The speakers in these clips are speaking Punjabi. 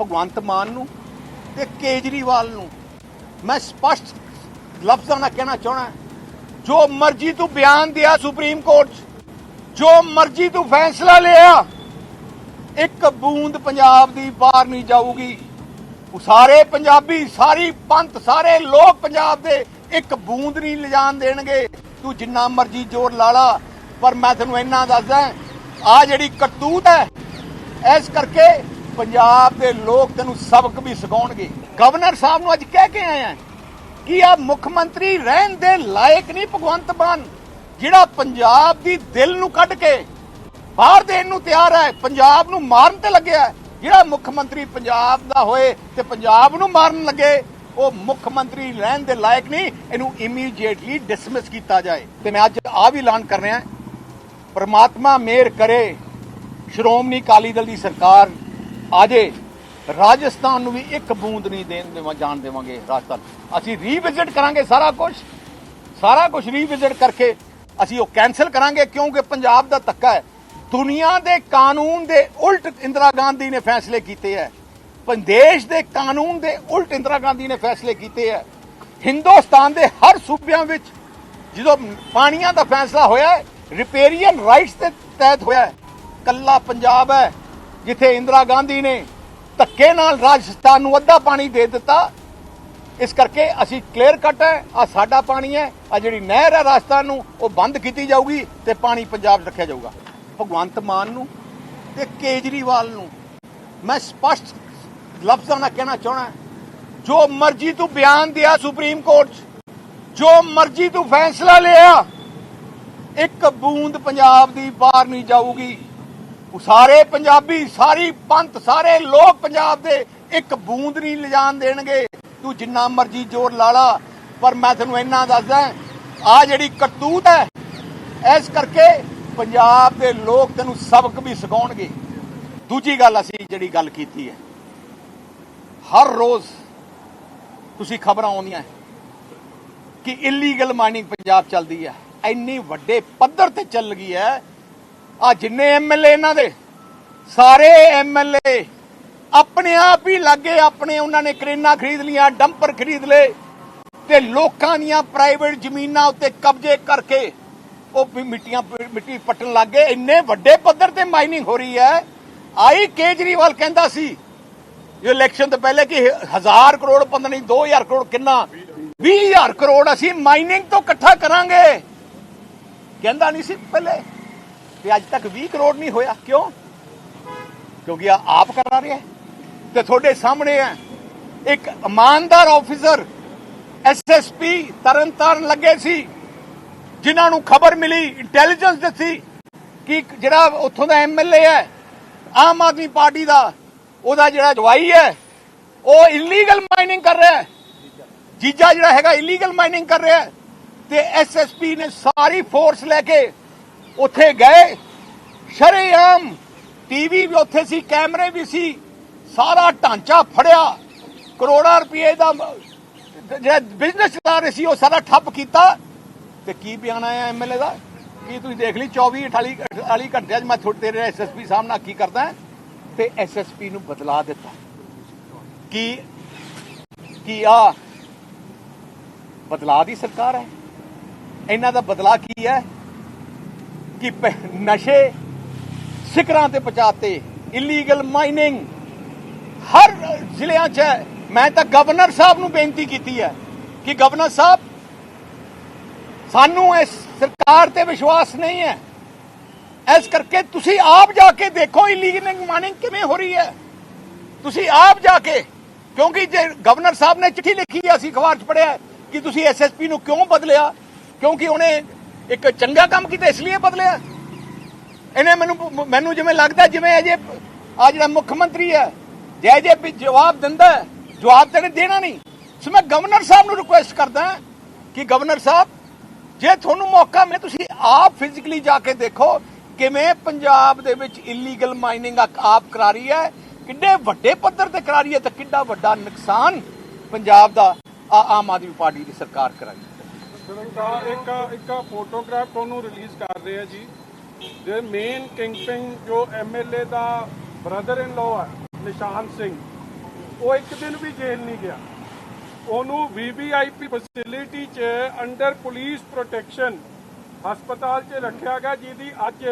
ਭਗਵੰਤ ਮਾਨ ਨੂੰ ਤੇ ਕੇਜਰੀਵਾਲ ਨੂੰ। ਮੈਂ ਸਪਸ਼ਟ ਲਫ਼ਜ਼ਾਂ ਨਾਲ ਕਹਿਣਾ ਚਾਹਣਾ ਜੋ ਮਰਜ਼ੀ ਤੂੰ ਬਿਆਨ ਦਿਆ ਸੁਪਰੀਮ ਕੋਰਟ 'ਚ, ਜੋ ਮਰਜ਼ੀ ਤੂੰ ਫੈਸਲਾ ਲਿਆ, ਇੱਕ ਬੂੰਦ ਪੰਜਾਬ ਦੀ ਬਾਹਰ ਨਹੀਂ ਜਾਊਗੀ। ਸਾਰੇ ਪੰਜਾਬੀ, ਸਾਰੀ ਪੰਥ, ਸਾਰੇ ਲੋਕ ਪੰਜਾਬ ਦੇ ਇੱਕ ਬੂੰਦ ਨਹੀਂ ਲਿਜਾਣ ਦੇਣਗੇ। ਤੂੰ ਜਿੰਨਾ ਮਰਜ਼ੀ ਜ਼ੋਰ ਲਾ ਲਾ, ਪਰ ਮੈਂ ਤੈਨੂੰ ਇੰਨਾ ਦੱਸਦਾ ਆ ਜਿਹੜੀ ਕਰਤੂਤ ਹੈ, ਇਸ ਕਰਕੇ ਪੰਜਾਬ ਦੇ ਲੋਕ ਤੈਨੂੰ ਸਬਕ ਵੀ ਸਿਖਾਉਣਗੇ। ਗਵਰਨਰ ਸਾਹਿਬ ਨੂੰ ਅੱਜ ਕਹਿ ਕੇ ਆਏ ਆ ਕਿ ਆ ਮੁੱਖ ਮੰਤਰੀ ਰਹਿਣ ਦੇ ਲਾਇਕ ਨਹੀਂ ਭਗਵੰਤ ਮਾਨ, ਜਿਹੜਾ ਪੰਜਾਬ ਦੀ ਦਿਲ ਨੂੰ ਕੱਢ ਕੇ ਬਾਹਰ ਦੇਣ ਨੂੰ ਤਿਆਰ ਹੈ, ਪੰਜਾਬ ਨੂੰ ਮਾਰਨ ਤੇ ਲੱਗਿਆ ਜਿਹੜਾ ਮੁੱਖ ਮੰਤਰੀ ਪੰਜਾਬ ਦਾ ਹੋਏ ਤੇ ਪੰਜਾਬ ਨੂੰ ਮਾਰਨ ਲੱਗੇ, ਉਹ ਮੁੱਖ ਮੰਤਰੀ ਰਹਿਣ ਦੇ ਲਾਇਕ ਨਹੀਂ, ਇਹਨੂੰ ਇਮੀਡੀਏਟਲੀ ਡਿਸਮਿਸ ਕੀਤਾ ਜਾਏ। ਤੇ ਮੈਂ ਅੱਜ ਆ ਵੀ ਐਲਾਨ ਕਰ ਰਿਹਾ ਪਰਮਾਤਮਾ ਮਿਹਰ ਕਰੇ, ਸ਼੍ਰੋਮਣੀ ਅਕਾਲੀ ਦਲ ਦੀ ਸਰਕਾਰ ਆਜੇ ਰਾਜਸਥਾਨ ਨੂੰ ਵੀ ਇੱਕ ਬੂੰਦ ਨਹੀਂ ਦੇਣ ਦੇਵਾਂ, ਜਾਣ ਦੇਵਾਂਗੇ ਰਾਜਸਥਾਨ। ਅਸੀਂ ਰੀਵਿਜ਼ਿਟ ਕਰਾਂਗੇ ਸਾਰਾ ਕੁਝ ਸਾਰਾ ਕੁਝ ਰੀਵਿਜ਼ਿਟ ਕਰਕੇ ਅਸੀਂ ਉਹ ਕੈਨਸਲ ਕਰਾਂਗੇ ਕਿਉਂਕਿ ਪੰਜਾਬ ਦਾ ਧੱਕਾ ਹੈ। ਦੁਨੀਆ ਦੇ ਕਾਨੂੰਨ ਦੇ ਉਲਟ ਇੰਦਰਾ ਗਾਂਧੀ ਨੇ ਫੈਸਲੇ ਕੀਤੇ ਹੈ। ਪੰਦੇਸ਼ ਦੇ ਕਾਨੂੰਨ ਦੇ ਉਲਟ ਇੰਦਰਾ ਗਾਂਧੀ ਨੇ ਫੈਸਲੇ ਕੀਤੇ ਹੈ। ਹਿੰਦੁਸਤਾਨ ਦੇ ਹਰ ਸੂਬਿਆਂ ਵਿੱਚ ਜਦੋਂ ਪਾਣੀਆਂ ਦਾ ਫੈਸਲਾ ਹੋਇਆ ਰਿਪੇਰੀਅਨ ਰਾਈਟਸ ਦੇ ਤਹਿਤ ਹੋਇਆ ਹੈ। ਕੱਲਾ ਪੰਜਾਬ ਹੈ। ਜਿੱਥੇ ਇੰਦਰਾ ਗਾਂਧੀ ਨੇ ਧੱਕੇ ਨਾਲ ਰਾਜਸਥਾਨ ਨੂੰ ਅੱਧਾ ਪਾਣੀ ਦੇ ਦਿੱਤਾ, ਇਸ ਕਰਕੇ ਅਸੀਂ ਕਲੀਅਰ ਕੱਟ ਹੈ ਆ ਸਾਡਾ ਪਾਣੀ ਹੈ ਆ ਜਿਹੜੀ ਨਹਿਰ ਹੈ ਰਾਜਸਥਾਨ ਨੂੰ, ਉਹ ਬੰਦ ਕੀਤੀ ਜਾਊਗੀ ਤੇ ਪਾਣੀ ਪੰਜਾਬ ਰੱਖਿਆ ਜਾਊਗਾ। ਭਗਵੰਤ ਮਾਨ ਨੂੰ ਤੇ ਕੇਜਰੀਵਾਲ ਨੂੰ ਮੈਂ ਸਪਸ਼ਟ ਲਫ਼ਜ਼ਾਂ ਨਾਲ ਕਹਿਣਾ ਚਾਹਣਾ ਜੋ ਮਰਜ਼ੀ ਤੂੰ ਬਿਆਨ ਦਿਆ ਸੁਪਰੀਮ ਕੋਰਟ 'ਚ, ਜੋ ਮਰਜ਼ੀ ਤੂੰ ਫੈਸਲਾ ਲਿਆ, ਇੱਕ ਬੂੰਦ ਪੰਜਾਬ ਦੀ ਬਾਹਰ ਨਹੀਂ ਜਾਊਗੀ। ਸਾਰੇ ਪੰਜਾਬੀ, ਸਾਰੀ ਪੰਥ, ਸਾਰੇ ਲੋਕ ਪੰਜਾਬ ਦੇ ਇੱਕ ਬੂੰਦ ਨਹੀਂ ਲਿਜਾਣ ਦੇਣਗੇ। ਤੂੰ ਜਿੰਨਾ ਮਰਜ਼ੀ ਜ਼ੋਰ ਲਾ ਲਾ, ਪਰ ਮੈਂ ਤੈਨੂੰ ਇੰਨਾ ਦੱਸਦਾ, ਆ ਜਿਹੜੀ ਕਰਤੂਤ ਹੈ, ਇਸ ਕਰਕੇ ਪੰਜਾਬ ਦੇ ਲੋਕ ਤੈਨੂੰ ਸਬਕ ਵੀ ਸਿਖਾਉਣਗੇ। ਦੂਜੀ ਗੱਲ ਅਸੀਂ ਜਿਹੜੀ ਗੱਲ ਕੀਤੀ ਹੈ, ਹਰ ਰੋਜ਼ ਤੁਸੀਂ ਖਬਰਾਂ ਆਉਂਦੀਆਂ ਕਿ ਇਲੀਗਲ ਮਾਈਨਿੰਗ ਪੰਜਾਬ ਚੱਲਦੀ ਹੈ। ਇੰਨੀ ਵੱਡੇ ਪੱਧਰ ਤੇ ਚੱਲ ਗਈ ਹੈ ਆ ਜਿੰਨੇ ਐਮਐਲਏ ਇਹਨਾਂ ਦੇ, ਸਾਰੇ ਐਮਐਲਏ ਆਪਣੇ ਆਪ ਹੀ ਲੱਗੇ, ਆਪਣੇ ਉਹਨਾਂ ਨੇ ਕਰੇਨਾ ਖਰੀਦ ਲੀਆਂ ਡੰਪਰ ਖਰੀਦ ਲਏ ਤੇ ਲੋਕਾਂ ਦੀਆਂ ਪ੍ਰਾਈਵੇਟ ਜ਼ਮੀਨਾਂ ਉੱਤੇ ਕਬਜ਼ੇ ਕਰਕੇ ਉਹ ਮਿੱਟੀਆਂ, ਮਿੱਟੀ ਪੱਟਣ ਲੱਗ ਗਏ। ਇੰਨੇ ਵੱਡੇ ਪੱਧਰ ਤੇ ਮਾਈਨਿੰਗ ਹੋ ਰਹੀ ਹੈ। ਆਈ ਕੇਜਰੀਵਾਲ ਕਹਿੰਦਾ ਸੀ, ਇਹ ਇਲੈਕਸ਼ਨ ਤੋਂ ਪਹਿਲੇ ਕਿ 1000 ਕਰੋੜ ਪਤਾ ਨਹੀਂ 2000 ਕਰੋੜ ਕਿੰਨਾ 20000 ਕਰੋੜ ਅਸੀਂ ਮਾਈਨਿੰਗ ਤੋਂ ਇਕੱਠਾ ਕਰਾਂਗੇ। ਕਹਿੰਦਾ ਨਹੀਂ ਸੀ ਪਹਿਲੇ। ਤੇ ਅੱਜ ਤੱਕ 20 ਕਰੋੜ ਨਹੀਂ ਹੋਇਆ। ਕਿਉਂ? ਕਿਉਂਕਿ ਆ ਆਪ ਕਰਾ ਰਿਹਾ ਤੇ ਤੁਹਾਡੇ ਸਾਹਮਣੇ ਹੈ ਇੱਕ ਇਮਾਨਦਾਰ ਆਫੀਸਰ ਐਸਐਸਪੀ ਤਰਨਤਾਰਨ ਲੱਗੇ ਸੀ, ਜਿਨ੍ਹਾਂ ਨੂੰ ਖਬਰ ਮਿਲੀ ਇੰਟੈਲੀਜੈਂਸ ਦਿੱਤੀ ਕਿ ਜਿਹੜਾ ਉੱਥੋਂ ਦਾ ਐਮਐਲਏ ਹੈ, ਆਮ ਆਦਮੀ ਪਾਰਟੀ ਦਾ, ਉਹਦਾ ਜਿਹੜਾ ਜਵਾਈ ਹੈ, ਉਹ ਇਲੀਗਲ ਮਾਈਨਿੰਗ ਕਰ ਰਿਹਾ ਹੈ। ਜੀਜਾ ਜਿਹੜਾ ਹੈਗਾ ਇਲੀਗਲ ਮਾਈਨਿੰਗ ਕਰ ਰਿਹਾ ਹੈ। ਤੇ ਐਸਐਸਪੀ ਨੇ ਸਾਰੀ ਫੋਰਸ ਲੈ ਕੇ ਉੱਥੇ ਗਏ। ਸ਼ਰੇਆਮ ਟੀਵੀ ਵੀ ਉੱਥੇ ਸੀ, ਕੈਮਰੇ ਵੀ ਸੀ। ਸਾਰਾ ਢਾਂਚਾ ਫੜਿਆ। ਕਰੋੜਾਂ ਰੁਪਏ ਦਾ ਜਿਹੜਾ ਬਿਜ਼ਨਸ ਚਲਾ ਰਹੇ ਸੀ, ਉਹ ਸਾਰਾ ਠੱਪ ਕੀਤਾ। ਤੇ ਕੀ ਬਿਆਨ ਆਇਆ ਐਮਐਲਏ ਦਾ? ਕੀ ਤੁਸੀਂ ਦੇਖ ਲਈ? 24 48 48 ਘੰਟਿਆਂ 'ਚ ਮੈਂ ਤੁਹਾਡੇ ਤੇਰੇ ਐਸਐਸਪੀ ਨਾਲ ਕੀ ਕਰਦਾ ਤੇ ਐਸਐਸਪੀ ਨੂੰ ਬਦਲਾ ਦਿੱਤਾ। ਕੀ ਕੀ ਆ? ਬਦਲਾ ਦੀ ਸਰਕਾਰ ਹੈ। ਇਹਨਾਂ ਦਾ ਬਦਲਾ ਕੀ ਹੈ? ਕਿ ਨਸ਼ੇ ਸਿਕਰਾਂ ਤੇ ਪਹੁੰਚਾਤੇ ਇਲੀਗਲ ਮਾਈਨਿੰਗ ਹਰ ਜ਼ਿਲ੍ਹਿਆਂ 'ਚ ਹੈ। ਮੈਂ ਤਾਂ ਗਵਰਨਰ ਸਾਹਿਬ ਨੂੰ ਬੇਨਤੀ ਕੀਤੀ ਹੈ ਕਿ ਗਵਰਨਰ ਸਾਹਿਬ, ਸਾਨੂੰ ਇਸ ਸਰਕਾਰ ਤੇ ਵਿਸ਼ਵਾਸ ਨਹੀਂ ਹੈ। ਇਸ ਕਰਕੇ ਤੁਸੀਂ ਆਪ ਜਾ ਕੇ ਦੇਖੋ ਇਲੀਗਲ ਮਾਈਨਿੰਗ ਕਿਵੇਂ ਹੋ ਰਹੀ ਹੈ। ਤੁਸੀਂ ਆਪ ਜਾ ਕੇ, ਕਿਉਂਕਿ ਜੇ ਗਵਰਨਰ ਸਾਹਿਬ ਨੇ ਚਿੱਠੀ ਲਿਖੀ ਹੈ ਅਸੀਂ ਅਖਬਾਰ 'ਚ ਪੜਿਆ ਕਿ ਤੁਸੀਂ ਐਸਐਸਪੀ ਨੂੰ ਕਿਉਂ ਬਦਲਿਆ? ਕਿਉਂਕਿ ਉਹਨੇ ਇੱਕ ਚੰਗਾ ਕੰਮ ਕੀਤਾ, ਇਸ ਲਈ ਬਦਲਿਆ। ਇਹਨੇ ਮੈਨੂੰ ਮੈਨੂੰ ਜਿਵੇਂ ਲੱਗਦਾ, ਜਿਵੇਂ ਅਜੇ ਆ ਜਿਹੜਾ ਮੁੱਖ ਮੰਤਰੀ ਹੈ, ਜੈ ਜੇ ਵੀ ਜਵਾਬ ਦਿੰਦਾ ਜਵਾਬ ਤਾਂ ਦੇਣਾ ਨਹੀਂ। ਸੋ ਮੈਂ ਗਵਰਨਰ ਸਾਹਿਬ ਨੂੰ ਰਿਕੁਐਸਟ ਕਰਦਾ ਕਿ ਗਵਰਨਰ ਸਾਹਿਬ, ਜੇ ਤੁਹਾਨੂੰ ਮੌਕਾ ਮਿਲੇ, ਤੁਸੀਂ ਆਪ ਫਿਜ਼ੀਕਲੀ ਜਾ ਕੇ ਦੇਖੋ ਕਿਵੇਂ ਪੰਜਾਬ ਦੇ ਵਿੱਚ ਇਲੀਗਲ ਮਾਈਨਿੰਗ ਆਪ ਕਰਾ ਰਹੀ ਹੈ। ਕਿੰਨੇ ਵੱਡੇ ਪੱਧਰ ਤੇ ਕਰਾ ਰਹੀ ਹੈ ਤੇ ਕਿੰਨਾ ਵੱਡਾ ਨੁਕਸਾਨ ਪੰਜਾਬ ਦਾ ਆਮ ਆਦਮੀ ਪਾਰਟੀ ਦੀ ਸਰਕਾਰ ਕਰਾਈ। ਤਾਂ ਇੱਕ ਇੱਕ ਫੋਟੋਗ੍ਰਾਫ ਤੁਹਾਨੂੰ ਰਿਲੀਜ਼ ਕਰ ਰਹੇ ਆ ਜੀ। ਦੇ ਮੇਨ ਕਿੰਗਪਿੰਗ ਜੋ ਐਮਐਲਏ ਦਾ ਬ੍ਰਦਰ ਇਨ ਲਾਅ ਹੈ ਨਿਸ਼ਾਨ ਸਿੰਘ, ਉਹ ਇੱਕ ਦਿਨ ਵੀ ਜੇਲ੍ਹ ਨਹੀਂ ਗਿਆ। ਉਹਨੂੰ ਵੀਵੀਆਈਪੀ ਫੈਸਿਲਿਟੀ 'ਚ ਅੰਡਰ ਪੁਲਿਸ ਪ੍ਰੋਟੈਕਸ਼ਨ ਹਸਪਤਾਲ 'ਚ ਰੱਖਿਆ ਗਿਆ, ਜਿਹਦੀ ਅੱਜ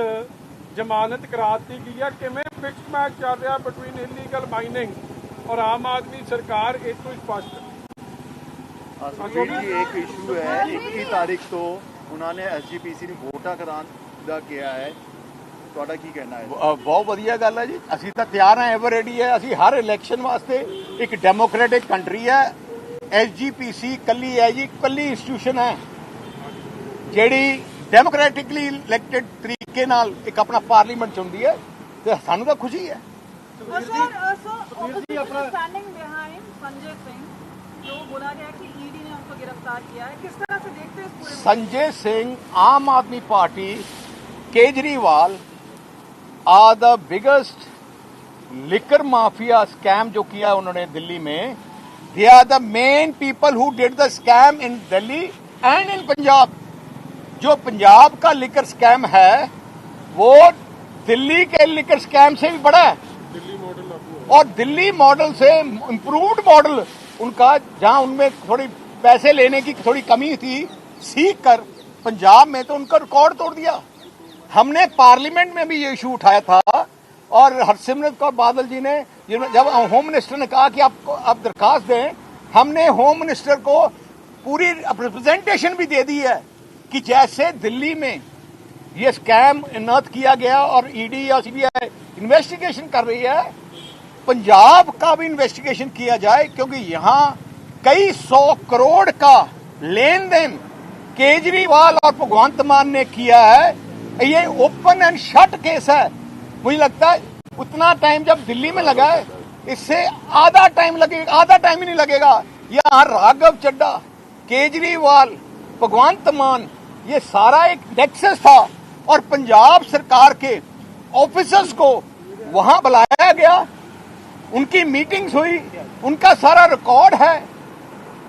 ਜ਼ਮਾਨਤ ਕਰਾ ਦਿੱਤੀ ਗਈ ਹੈ ਕਿਵੇਂ ਫਿਕਸ ਮੈਚ ਚੱਲ ਰਿਹਾ ਬਿਟਵੀਨ ਇਲੀਗਲ ਮਾਈਨਿੰਗ ਔਰ ਆਮ ਆਦਮੀ ਸਰਕਾਰ, ਇਹ ਤੋਂ ਸਪਸ਼ਟ। ਇੱਕ ਇਸ਼ੂ ਹੈ ਹੈ। ਤੁਹਾਡਾ ਬਹੁਤ ਵਧੀਆ ਗੱਲ ਹੈ ਜੀ। ਅਸੀਂ ਤਾਂ ਤਿਆਰ ਹਾਂ ਐਵਰ ਰੈਡੀ ਹੈ। ਅਸੀਂ ਹਰ ਇਲੈਕਸ਼ਨ ਵਾਸਤੇ ਇੱਕ ਡੈਮੋਕ੍ਰੈਟਿਕ ਕੰਟਰੀ ਹੈ। ਐਸਜੀਪੀਸੀ ਕੱਲੀ ਹੈ ਜੀ ਕੱਲੀ ਇੰਸਟੀਟਿਊਸ਼ਨ ਹੈ। ਜਿਹੜੀ ਡੈਮੋਕ੍ਰੈਟਿਕਲੀ ਇਲੈਕਟਿਡ ਤਰੀਕੇ ਨਾਲ ਇੱਕ ਆਪਣਾ ਪਾਰਲੀਮੈਂਟ ਚੁਣਦੀ ਹੈ ਤੇ ਸਾਨੂੰ ਤਾਂ ਖੁਸ਼ੀ ਹੈ। ਸਰ ਸਰ ਆਪਣਾ ਸਟੈਂਡਿੰਗ ਬਿਹਾਈਂਡ ਸੰਜੇ ਸਿੰਘ बोला गया Sanjay Singh Aam Aadmi Party Kejriwal are the biggest liquor mafia scam जो किया उन्होंने दिल्ली में they are the main people who did the scam in Delhi and in Punjab जो पंजाब का लिकर स्कैम है वो दिल्ली के लिकर स्कैम से भी बड़ा है। दिल्ली मॉडल और दिल्ली मॉडल से इम्प्रूव मॉडल उनका, जहाँ उनमें थोड़ी पैसे लेने की थोड़ी कमी थी सीख कर पंजाब में तो उनका रिकॉर्ड तोड़ दिया। हमने पार्लियामेंट में भी ये इशू उठाया था, और हरसिमरत कौर बादल जी ने जब होम मिनिस्टर ने कहा कि आप आप दरखास्त दें, हमने होम मिनिस्टर को पूरी रिप्रेजेंटेशन भी दे दी है कि जैसे दिल्ली में ये स्कैम इनत किया गया और ईडी या सीबीआई इन्वेस्टिगेशन कर रही है पंजाब का भी इन्वेस्टिगेशन किया जाए, क्योंकि यहाँ कई सौ करोड़ का लेन देन केजरीवाल और भगवंत मान ने किया है। ये ओपन एंड शट केस है। मुझे लगता है उतना टाइम जब दिल्ली में लगा है, इससे आधा टाइम लगेगा आधा टाइम ही नहीं लगेगा। यहाँ राघव चड्डा केजरीवाल, भगवंत मान, ये सारा एक नेक्सस था और पंजाब सरकार के ऑफिसर्स को वहाँ बुलाया गया। उनकी मीटिंग्स हुई, उनका सारा रिकॉर्ड है,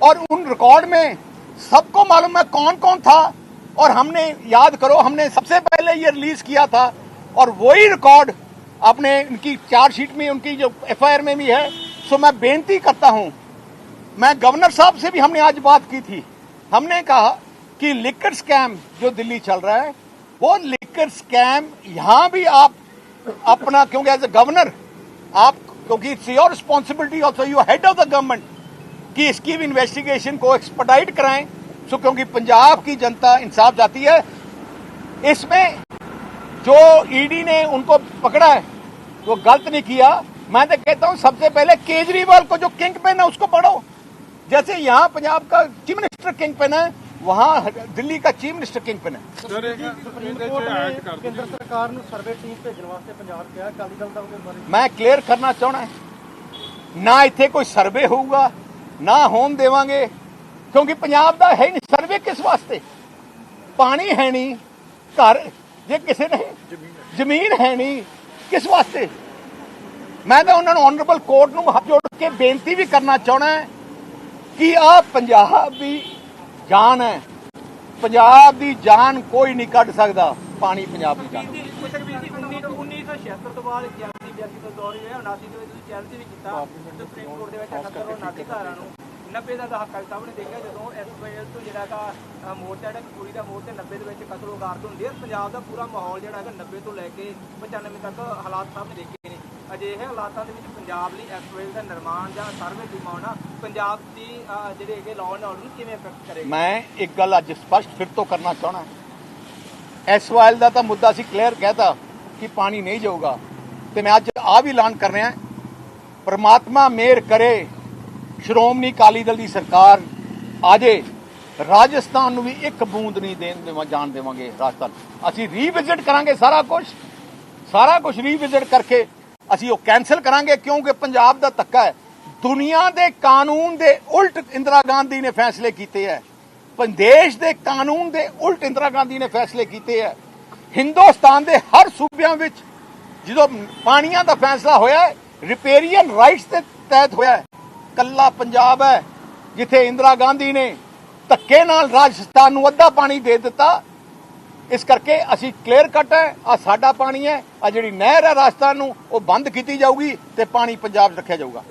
और उन रिकॉर्ड में सबको मालूम है कौन कौन था, और हमने याद करो, हमने सबसे पहले ये रिलीज़ किया था, और वही रिकॉर्ड अपने उनकी चार्जशीट में, उनकी जो एफआईआर में भी है। सो मैं बेनती करता हूँ, मैं गवर्नर साहब से भी हमने आज बात की थी। हमने कहा कि लिकर स्कैम जो दिल्ली चल रहा है, वो लिकर स्कैम यहाँ भी आप अपना, क्योंकि एज ए गवर्नर आप क्योंकि it's your responsibility also you head of the government कि इसकी भी इन्वेस्टिगेशन को एक्सपर्टाइट कराएँ। सो क्योंकि पंजाब की जनता इंसाफ जाती है, इसमें जो ईडी ने उनको पकड़ा है, वो गलत नहीं किया। मैं तो कहता हूँ, सबसे पहले केजरीवाल को जो किंग पेन है, उसको पढ़ो जैसे यहाँ पंजाब का चीफ मिनिस्टर किंग पेन है वहां दिल्ली का चीफ मिनिस्टर किंग पेन है ਸਰ ਇਹ ਇਹਦੇ 'ਚ ਐਡ ਕਰ ਦਿਓ ਕੇਂਦਰ ਸਰਕਾਰ ਨੂੰ ਸਰਵੇ ਟੀਮ ਭੇਜਣ ਵਾਸਤੇ ਪੰਜਾਬ ਕਿਹਾ ਅਕਾਲੀ ਦਲ ਦਾ ਉਹਦੇ ਬਾਰੇ ਮੈਂ ਕਲੀਅਰ ਕਰਨਾ ਚਾਹਣਾ ਨਾ ਇੱਥੇ ਕੋਈ ਸਰਵੇ ਹੋਊਗਾ ਨਾ ਹੋਣ ਦੇਵਾਂਗੇ ਕਿਉਂਕਿ ਪੰਜਾਬ ਦਾ ਹੈ ਹੀ ਨਹੀਂ ਸਰਵੇ ਕਿਸ ਵਾਸਤੇ ਪਾਣੀ ਹੈ ਨਹੀਂ ਘਰ ਜੇ ਕਿਸੇ ਨੇ ਜ਼ਮੀਨ ਹੈ ਨਹੀਂ ਕਿਸ ਵਾਸਤੇ ਮੈਂ ਤਾਂ ਉਹਨਾਂ ਨੂੰ ਆਨਰੇਬਲ ਕੋਰਟ ਨੂੰ ਹੱਥ ਜੋੜ ਕੇ ਬੇਨਤੀ ਵੀ ਕਰਨਾ ਚਾਹਣਾ ਕਿ ਆ ਪੰਜਾਬ ਦੀ ਜਾਨ ਹੈ ਪੰਜਾਬ ਦੀ ਜਾਨ ਕੋਈ ਨਹੀਂ ਕੱਢ ਸਕਦਾ, ਪਾਣੀ ਪੰਜਾਬ ਦੀ ਜਾਨ ਹੈ। 1976 ਤੋਂ ਬਾਅਦ 81 82 ਤੋਂ ਦੌਰ ਹੋਇਆ 79 ਦੇ ਵਿੱਚ ਤੁਸੀਂ ਚੈਲੰਜ ਵੀ ਕੀਤਾ ਸੁਪਰੀਮ ਕੋਰਟ ਦੇ ਵਿੱਚ 78 ਔਰ 79 ਧਾਰਾ ਨੂੰ 90 ਦਾ ਦਹਾਕਾ ਸਾਹਿਬ ਨੇ ਦੇਖਿਆ ਜਦੋਂ ਐਸਪੀਐਲ ਤੋਂ ਜਿਹੜਾ ਦਾ ਮੋਰਚਾ ਜਿਹੜਾ ਕੁੜੀ ਦਾ ਮੋਰਚਾ 90 ਦੇ ਵਿੱਚ ਕਤਲ ਉਗਾਰਤ ਹੁੰਦੀ ਹੈ ਪੰਜਾਬ ਦਾ ਪੂਰਾ ਮਾਹੌਲ ਜਿਹੜਾ ਹੈਗਾ 90 ਤੋਂ ਲੈ ਕੇ 95 ਤੱਕ ਹਾਲਾਤ ਸਾਹਿਬ ਨੇ ਦੇਖੇ ਨੇ ਅਜਿਹੇ ਹਾਲਾਤਾਂ ਦੇ ਵਿੱਚ ਪੰਜਾਬ ਲਈ ਐਸਪੀਐਲ ਦਾ ਨਿਰਮਾਣ ਜਾਂ ਸਰਵੇ ਟੀਮਾਂ ਹੋਣਾ ਪੰਜਾਬ ਦੀ ਜਿਹੜੇ ਹੈਗੇ ਲਾਅ ਐਂਡ ਆਰਡਰ ਨੂੰ ਕਿਵੇਂ ਅਫੈਕਟ ਕਰੇਗਾ? ਮੈਂ ਇੱਕ ਗੱਲ ਅੱਜ ਸਪਸ਼ਟ ਫਿਰ ਤੋਂ ਕਰਨਾ ਚਾਹਣਾ ਐਸਵਾਈਐਲ ਦਾ ਤਾਂ ਮੁੱਦਾ ਸੀ ਕਲੀਅਰ ਕਹਿਤਾ ਕਿ ਪਾਣੀ ਨਹੀਂ ਜਾਊਗਾ। ਤੇ ਮੈਂ ਅੱਜ ਆ ਵੀ ਐਲਾਨ ਕਰ ਰਿਹਾ। ਪ੍ਰਮਾਤਮਾ ਮਿਹਰ ਕਰੇ, ਸ਼੍ਰੋਮਣੀ ਅਕਾਲੀ ਦਲ ਦੀ ਸਰਕਾਰ ਆਜੇ, ਰਾਜਸਥਾਨ ਨੂੰ ਵੀ ਇੱਕ ਬੂੰਦ ਨਹੀਂ ਦੇਣ ਦੇਵਾਂ, ਜਾਣ ਦੇਵਾਂਗੇ ਰਾਜਸਥਾਨ। ਅਸੀਂ ਰੀਵਿਜ਼ਿਟ ਕਰਾਂਗੇ ਸਾਰਾ ਕੁਝ ਸਾਰਾ ਕੁਝ ਰੀਵਿਜ਼ਿਟ ਕਰਕੇ ਅਸੀਂ ਉਹ ਕੈਨਸਲ ਕਰਾਂਗੇ ਕਿਉਂਕਿ ਪੰਜਾਬ ਦਾ ਧੱਕਾ ਹੈ। ਦੁਨੀਆ ਦੇ ਕਾਨੂੰਨ ਦੇ ਉਲਟ ਇੰਦਰਾ ਗਾਂਧੀ ਨੇ ਫੈਸਲੇ ਕੀਤੇ ਹੈ। ਪੰਦੇਸ਼ ਦੇ ਕਾਨੂੰਨ ਦੇ ਉਲਟ ਇੰਦਰਾ ਗਾਂਧੀ ਨੇ ਫੈਸਲੇ ਕੀਤੇ ਹੈ। ਹਿੰਦੁਸਤਾਨ ਦੇ ਹਰ ਸੂਬਿਆਂ ਵਿੱਚ ਜਦੋਂ ਪਾਣੀਆਂ ਦਾ ਫੈਸਲਾ ਹੋਇਆ ਰਿਪੇਰੀਅਨ ਰਾਈਟਸ ਦੇ ਤਹਿਤ ਹੋਇਆ ਹੈ। ਕੱਲਾ ਪੰਜਾਬ ਹੈ, ਜਿੱਥੇ ਇੰਦਰਾ ਗਾਂਧੀ ਨੇ ਧੱਕੇ ਨਾਲ ਰਾਜਸਥਾਨ ਨੂੰ ਅੱਧਾ ਪਾਣੀ ਦੇ ਦਿੱਤਾ ਇਸ ਕਰਕੇ ਅਸੀਂ ਕਲੀਅਰ ਕੱਟ ਹੈ ਆ ਸਾਡਾ ਪਾਣੀ ਹੈ ਆ ਜਿਹੜੀ ਨਹਿਰ ਹੈ ਰਾਜਸਥਾਨ ਨੂੰ, ਉਹ ਬੰਦ ਕੀਤੀ ਜਾਊਗੀ ਤੇ ਪਾਣੀ ਪੰਜਾਬ ਰੱਖਿਆ ਜਾਊਗਾ।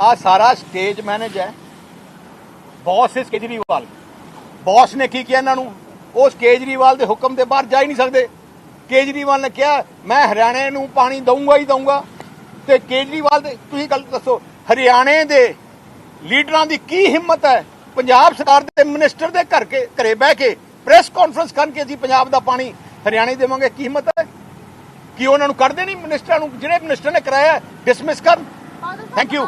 ਆ ਸਾਰਾ ਸਟੇਜ ਮੈਨੇਜ ਹੈ। ਬੌਸ ਇਸ ਕੇਜਰੀਵਾਲ। ਬੌਸ ਨੇ ਕੀ ਕਿਹਾ ਇਹਨਾਂ ਨੂੰ? ਉਸ ਕੇਜਰੀਵਾਲ ਦੇ ਹੁਕਮ ਦੇ ਬਾਹਰ ਜਾ ਹੀ ਨਹੀਂ ਸਕਦੇ। ਕੇਜਰੀਵਾਲ ਨੇ ਕਿਹਾ ਮੈਂ ਹਰਿਆਣੇ ਨੂੰ ਪਾਣੀ ਦਊਂਗਾ ਹੀ ਦਊਂਗਾ। ਤੇ ਕੇਜਰੀਵਾਲ ਦੇ ਤੁਸੀਂ ਗੱਲ ਦੱਸੋ ਹਰਿਆਣੇ ਦੇ ਲੀਡਰਾਂ ਦੀ ਕੀ ਹਿੰਮਤ ਹੈ? ਪੰਜਾਬ ਸਰਕਾਰ ਦੇ ਮਿਨਿਸਟਰ ਦੇ ਘਰ ਕੇ ਘਰੇ ਬਹਿ ਕੇ ਪ੍ਰੈਸ ਕਾਨਫਰੰਸ ਕਰਕੇ ਅਸੀਂ ਪੰਜਾਬ ਦਾ ਪਾਣੀ ਹਰਿਆਣੇ ਦੇਵਾਂਗੇ। ਕੀ ਹਿੰਮਤ ਹੈ? ਕਿ ਉਹਨਾਂ ਨੂੰ ਕੱਢਦੇ ਨਹੀਂ ਮਿਨਿਸਟਰਾਂ ਨੂੰ? ਜਿਹੜੇ ਮਿਨਿਸਟਰ ਨੇ ਕਰਾਇਆ ਡਿਸਮਿਸ ਕਰਨ। Thank you